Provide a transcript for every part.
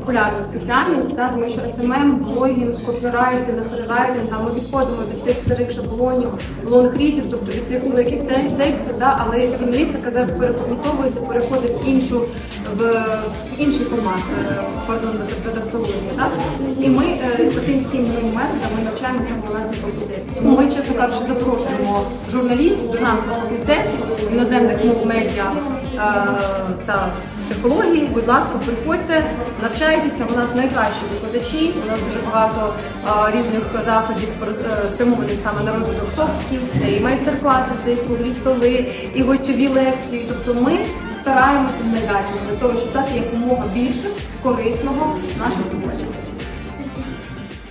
популярна спеціальність, да, тому що СММ, блогінг, копірайтинг, фрірайтинг, а ми відходимо від тих старих шаблонів, лонгрідів, тобто від цих великих текстів, да, але журналістика зараз переформатовується, переходить в іншу в, в інший формат, е, пардон, за тавтологію. Да? І ми е, по цим всім новим методам ми навчаємося на власній факультеті. Тому ми, чесно кажучи, запрошуємо журналістів до нас на факультет іноземних мов медіа е, та психології. Будь ласка, приходьте, навчайтеся. У нас найкращі викладачі. У нас дуже багато е, різних заходів е, спрямованих саме на розвиток skills. Це і майстер-класи, це і круглі столи, і гостьові лекції. Тобто ми стараємося для того, щоб дати якомога більше корисного нашим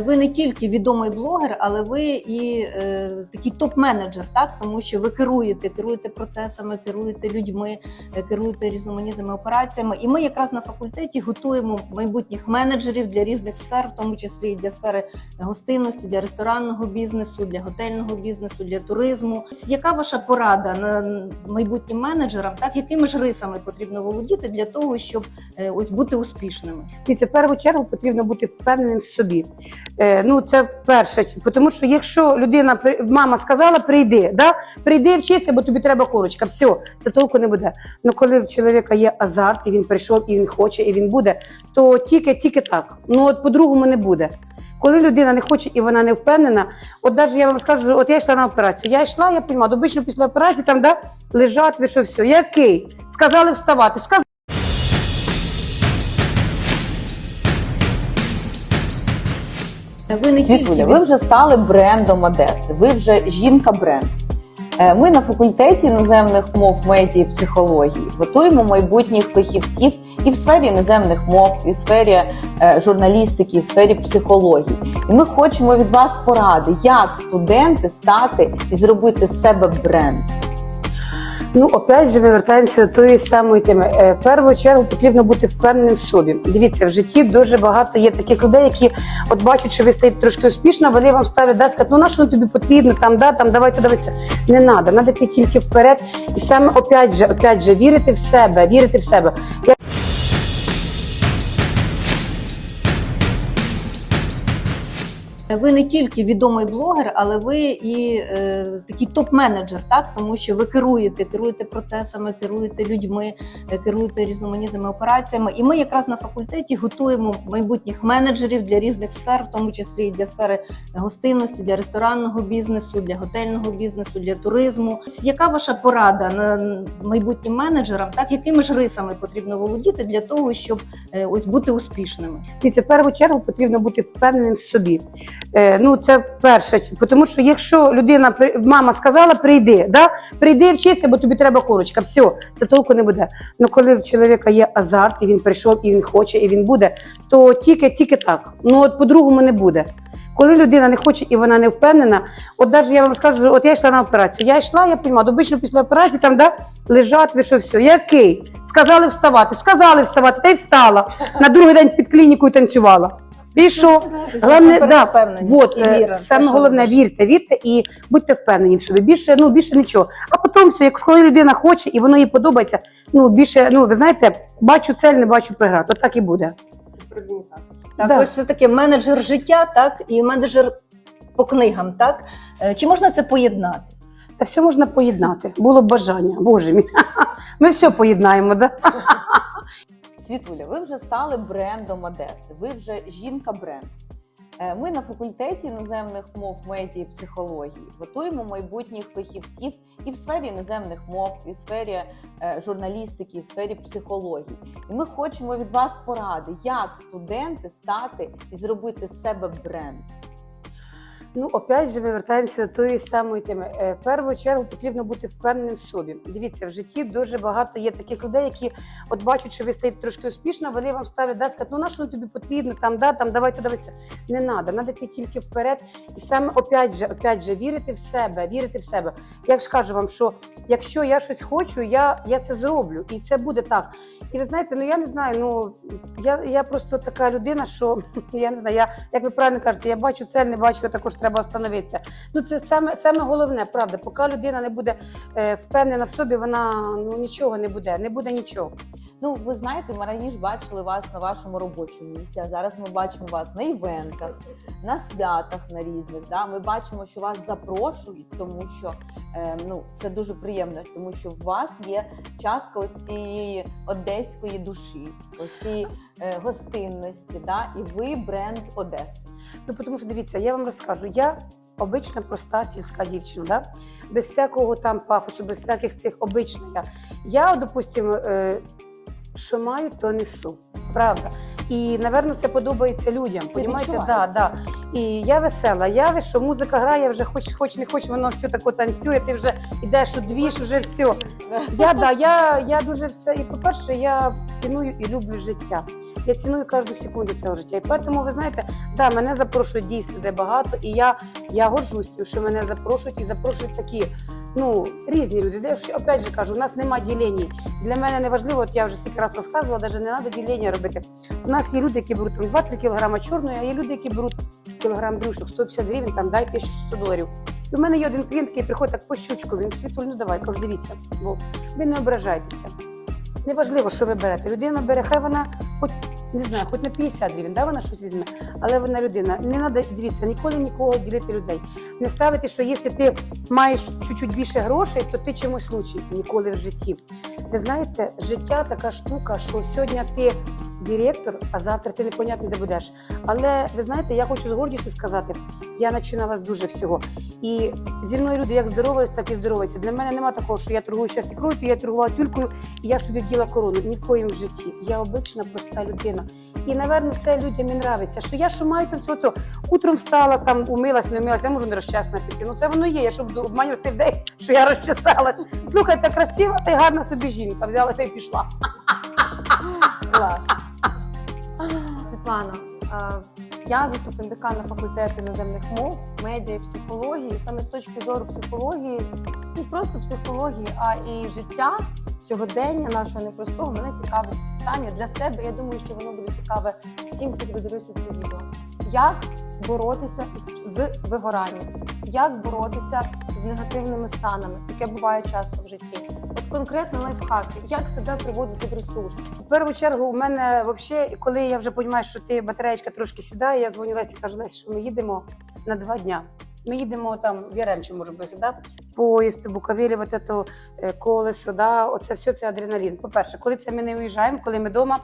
Ви не тільки відомий блогер, але ви і е, такий топ-менеджер, так тому що ви керуєте, керуєте процесами, керуєте людьми, е, керуєте різноманітними операціями. І ми якраз на факультеті готуємо майбутніх менеджерів для різних сфер, в тому числі і для сфери гостинності, для ресторанного бізнесу, для готельного бізнесу, для туризму. Яка ваша порада на майбутнім менеджерам? Так якими ж рисами потрібно володіти для того, щоб е, ось бути успішними? Дивіться, в першу чергу потрібно бути впевненим в собі. Е, ну це перше, тому що якщо людина мама сказала, прийди, да? прийди вчися, бо тобі треба корочка. Все, це толку не буде. Ну коли в чоловіка є азарт, і він прийшов, і він хоче, і він буде, то тільки тільки так. Ну от по-другому не буде. Коли людина не хоче і вона не впевнена, от навіть я вам скажу, от я йшла на операцію. Я йшла, я розумію, обично після операції там да, лежать, ви що все. Який? Сказали вставати. Сказали. Ви не Світуля, ви вже стали брендом Одеси. Ви вже жінка-бренд. Е, Ми на факультеті іноземних мов медії психології готуємо майбутніх фахівців і в сфері іноземних мов, і в сфері е, журналістики, і в сфері психології. І ми хочемо від вас поради, як студенти стати і зробити з себе бренд. Ну, опять же, ми вертаємося до тої самої теми. Е, В першу чергу потрібно бути впевненим в собі. Дивіться, в житті дуже багато є таких людей, які от бачать, що ви стаєте трошки успішно, вони вам ставлять, да, скажуть, ну на що тобі потрібно, там, да, там, давайте, давайте. Не треба, треба йти тільки вперед. І саме опять же, опять же, вірити в себе, вірити в себе. Ви не тільки відомий блогер, але ви і е, такий топ-менеджер, так тому що ви керуєте, керуєте процесами, керуєте людьми, е, керуєте різноманітними операціями. І ми якраз на факультеті готуємо майбутніх менеджерів для різних сфер, в тому числі і для сфери гостинності, для ресторанного бізнесу, для готельного бізнесу, для туризму. Яка ваша порада на майбутнім менеджерам? Так якими ж рисами потрібно володіти для того, щоб е, ось бути успішними? Дивіться, в першу чергу потрібно бути впевненим в собі. Е, ну, це перше, тому що якщо людина мама сказала, прийди, да? прийди вчися, бо тобі треба корочка. Все, це толку не буде. Ну коли в чоловіка є азарт, і він прийшов, і він хоче, і він буде, то тільки тільки так. Ну от по-другому не буде. Коли людина не хоче і вона не впевнена, от навіть я вам скажу, от я йшла на операцію. Я йшла, я розумію, обично після операції там да, лежать, ви що все. Який? Сказали вставати, сказали вставати, та й встала. На другий день під клінікою танцювала. І що? Головне, да, вот, і е, віра. саме головне, вірте, вірте і будьте впевнені в собі. Більше, ну, більше нічого. А потім все, якщо коли людина хоче і воно їй подобається, ну більше, ну ви знаєте, бачу цель, не бачу преград. От так і буде. Так, Да. ось це таке менеджер життя, так, і менеджер по книгам, так? Е, Чи можна це поєднати? Та все можна поєднати. Було б бажання. Боже мій. Ми все поєднаємо, да? Світуля, ви вже стали брендом Одеси. Ви вже жінка-бренд. Е, Ми на факультеті іноземних мов медії психології готуємо майбутніх фахівців і в сфері іноземних мов, і в сфері е, журналістики, і в сфері психології. І ми хочемо від вас поради, як студенти стати і зробити з себе бренд. Ну, опять же, ми вертаємося до тої самої теми. Е, В першу чергу потрібно бути впевненим в собі. Дивіться, в житті дуже багато є таких людей, які от бачать, що ви стаєте трошки успішно, вони вам ставлять, да, скажуть, ну на що тобі потрібно, там, да, там, давайте, давайте. Не треба, треба йти тільки вперед. І саме опять же, опять же, вірити в себе, вірити в себе. Я ж кажу вам, що якщо я щось хочу, я, я це зроблю, і це буде так. І ви знаєте, ну я не знаю, ну я, я просто така людина, що я не знаю, я, як ви правильно кажете, я бачу цель, не бачу також треба остановитися. Ну це саме, саме головне, правда. Поки людина не буде е, впевнена в собі, вона ну нічого не буде, не буде нічого. Ну, ви знаєте, ми раніше бачили вас на вашому робочому місці, а зараз ми бачимо вас на івентах, на святах на різних. Да? Ми бачимо, що вас запрошують, тому що е, ну, це дуже приємно, тому що в вас є частка ось цієї одеської душі, ось цієї е, гостинності, да? і ви бренд Одеси. Ну тому що дивіться, я вам розкажу, я обична проста сільська дівчина, да? без всякого там пафосу, без всяких цих обичних. Я, допустимо, е, що маю, то несу. Правда. І, напевно, це подобається людям. Це? Да, да. І я весела. Я ви, що музика грає, вже хоч, хоч не хоч, воно все тако танцює, ти вже йдеш у двіж, вже все. Я, да, я, я дуже все. І по-перше, я ціную і люблю життя. Я ціную кожну секунду цього життя. І тому, ви знаєте, да, мене запрошують дійсно де багато, і я, я горжусь що мене запрошують і запрошують такі. Ну, різні люди. Де ж, опять же кажу, у нас нема ділень. Для мене не важливо, от я вже стільки раз розказувала, навіть не треба ділення робити. У нас є люди, які беруть там 2-3 кілограма чорної, а є люди, які беруть кілограм брюшок, 150 гривень, там дай 1100 доларів. І в мене є один клієнт, який приходить так по щучку, він світуль, ну давай, кажу, дивіться, бо ви не ображайтеся. Неважливо, що ви берете. Людина бере, хай вона хоч не знаю, хоч на 50 гривень, да, вона щось візьме, але вона людина. Не треба дивіться, ніколи нікого ділити людей. Не ставити, що якщо ти маєш чуть-чуть більше грошей, то ти чимось лучший ніколи в житті. Ви знаєте, життя така штука, що сьогодні ти директор, а завтра ти непонятно де будеш. Але ви знаєте, я хочу з гордістю сказати, я починала з дуже всього. І зі мною люди як здоровались, так і здороваються. Для мене нема такого, що я торгую щас ікрою, я торгувала тюлькою, і я собі вділа корону. Ні в коїм в житті. Я обична, проста людина. І, напевно, це людям і нравиться. Що я що маю, то то утром встала, там умилась, не умилась, я можу не розчесна піти. Ну це воно є, я щоб обманювати людей, що я розчесалась. Слухайте, красива та й гарна собі жінка. Взяла та й пішла. Клас. Світлана, я заступник декана факультету іноземних мов, медіа і психології. Саме з точки зору психології, не просто психології, а і життя сьогодення нашого непростого мене цікавить питання для себе. Я думаю, що воно буде цікаве всім, хто буде дивитися це відео. Як боротися з- вигоранням? Як боротися з негативними станами, яке буває часто в житті? Конкретно лайфхаки, як себе приводити в ресурс? В першу чергу у мене взагалі, коли я вже розумію, що ти батареєчка трошки сідає, я дзвоню Лесі, кажу, Лесі, що ми їдемо на два дня. Ми їдемо там в Яремчу, може бути, да? поїзд, Буковелі, вот это, е, колесо, да? оце все це адреналін. По-перше, коли це ми не уїжджаємо, коли ми вдома.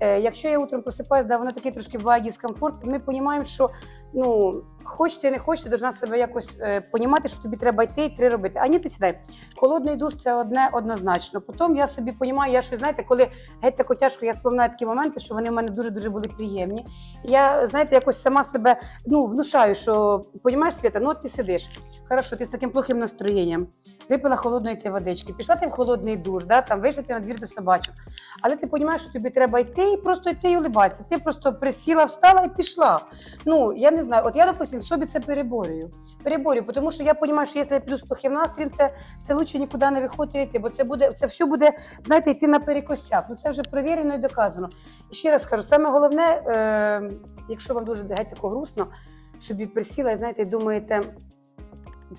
Е, якщо я утром просипаюсь, да, воно такий трошки буває дискомфорт, ми розуміємо, що ну, хочете, не хочете, должна себе якось е, понімати, що тобі треба йти і три робити. А ні, ти сідай. Холодний душ це одне однозначно. Потім я собі розумію, я щось, знаєте, коли геть тако тяжко, я споминаю такі моменти, що вони в мене дуже-дуже були приємні. Я, знаєте, якось сама себе ну, внушаю, що розумієш, Свята, ну от ти сидиш. Хорошо, ти з таким плохим настроєнням. Випила холодної ти водички, пішла ти в холодний душ, да, там вийшла ти на двір до собачок. Але ти розумієш, що тобі треба йти і просто йти і улибатися. Ти просто присіла, встала і пішла. Ну, я не знаю, от я, допустим, собі це переборюю. Переборюю, тому що я розумію, що якщо я плюс плохим настроєм, це, це лучше нікуди не виходити йти, бо це буде, це все буде, знаєте, йти наперекосяк. Ну це вже перевірено і доказано. І ще раз кажу, саме головне, е, якщо вам дуже геть тако грустно, собі присіла і знаєте, думаєте,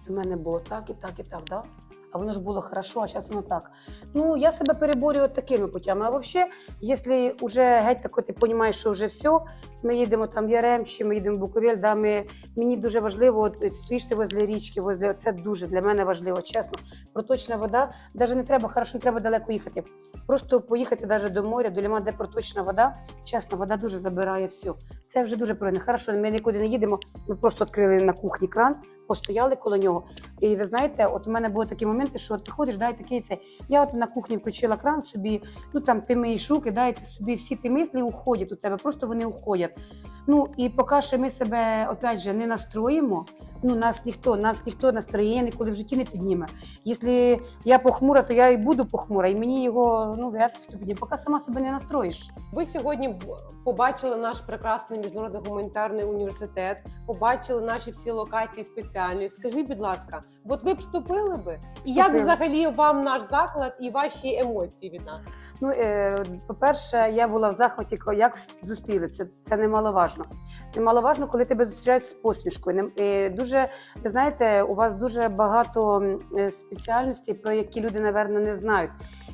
у мене було так і так, і так, да? А воно ж було хорошо, а зараз воно так. Ну, я себе переборюю такими путями. А взагалі, якщо вже геть тако, ти розумієш, що вже все, ми їдемо там в Яремчі, ми їдемо в Буковель, да, ми, мені дуже важливо, от, стоїш ти возле річки, возле, це дуже для мене важливо, чесно. Проточна вода, навіть не треба, хорошо, не треба далеко їхати. Просто поїхати навіть до моря, до ліма, де проточна вода. Чесно, вода дуже забирає все. Це вже дуже правильно. Хорошо, ми нікуди не їдемо. Ми просто відкрили на кухні кран, постояли коло нього. І ви знаєте, от у мене були такі моменти, що ти ходиш, дай такий це. Я от на кухні включила кран собі, ну там ти миєш руки, дай ти собі всі ті мислі уходять у тебе, просто вони уходять. Ну і поки що ми себе опять же не настроїмо, ну нас ніхто, нас ніхто настроєння ніколи в житті не підніме. Якщо я похмура, то я і буду похмура, і мені його ну вряд хто підніме, поки сама себе не настроїш. Ви сьогодні побачили наш прекрасний міжнародний гуманітарний університет, побачили наші всі локації спеціальні. Скажіть, будь ласка, от ви б вступили би? І як взагалі вам наш заклад і ваші емоції від нас? Ну, е, по-перше, я була в захваті, як зустріли, це, це немаловажно. Немаловажно, коли тебе зустрічають з посмішкою. Е, Дуже, ви знаєте, у вас дуже багато е, спеціальностей, про які люди, напевно, не знають.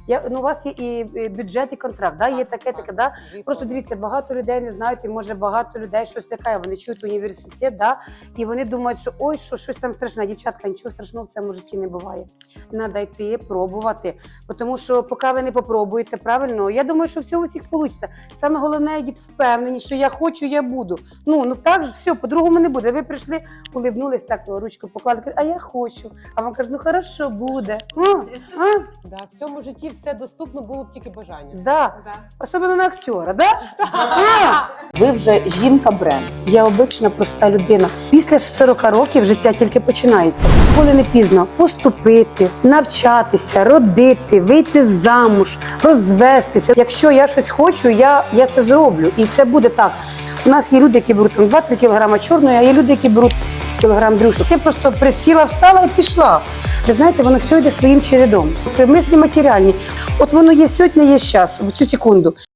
Я, ну, у вас є і бюджет, і контракт, да? є таке, таке, да? Просто дивіться, багато людей не знають, і може багато людей щось лякає. Вони чують університет, да? і вони думають, що ой, що щось там страшне. Дівчатка, нічого страшного в цьому житті не буває. Надо йти, пробувати. Тому що поки ви не попробуєте, правильно, я думаю, що все у всіх вийде. Саме головне, йдіть впевнені, що я хочу, я буду. Ну ну так ж все, по-другому не буде. Ви прийшли, улибнулись, так ручку поклали, кажуть, а я хочу. А вам кажуть, ну хорошо, буде. А, а, Да, в цьому житті все доступно було б тільки бажання. да. Особливо на актера, да? А! Ви вже жінка бренд. Я обична проста людина. Після 40 років життя тільки починається. Коли не пізно поступити, навчатися, родити, вийти замуж, розвестися. Якщо я щось хочу, я, я це зроблю. І це буде так. У нас є люди, які беруть там 2-3 кілограма чорної, а є люди, які беруть кілограм брюшок. Ти просто присіла, встала і пішла. Ви знаєте, воно все йде своїм чередом. Мислі матеріальні. От воно є сьогодні, є час, в цю секунду.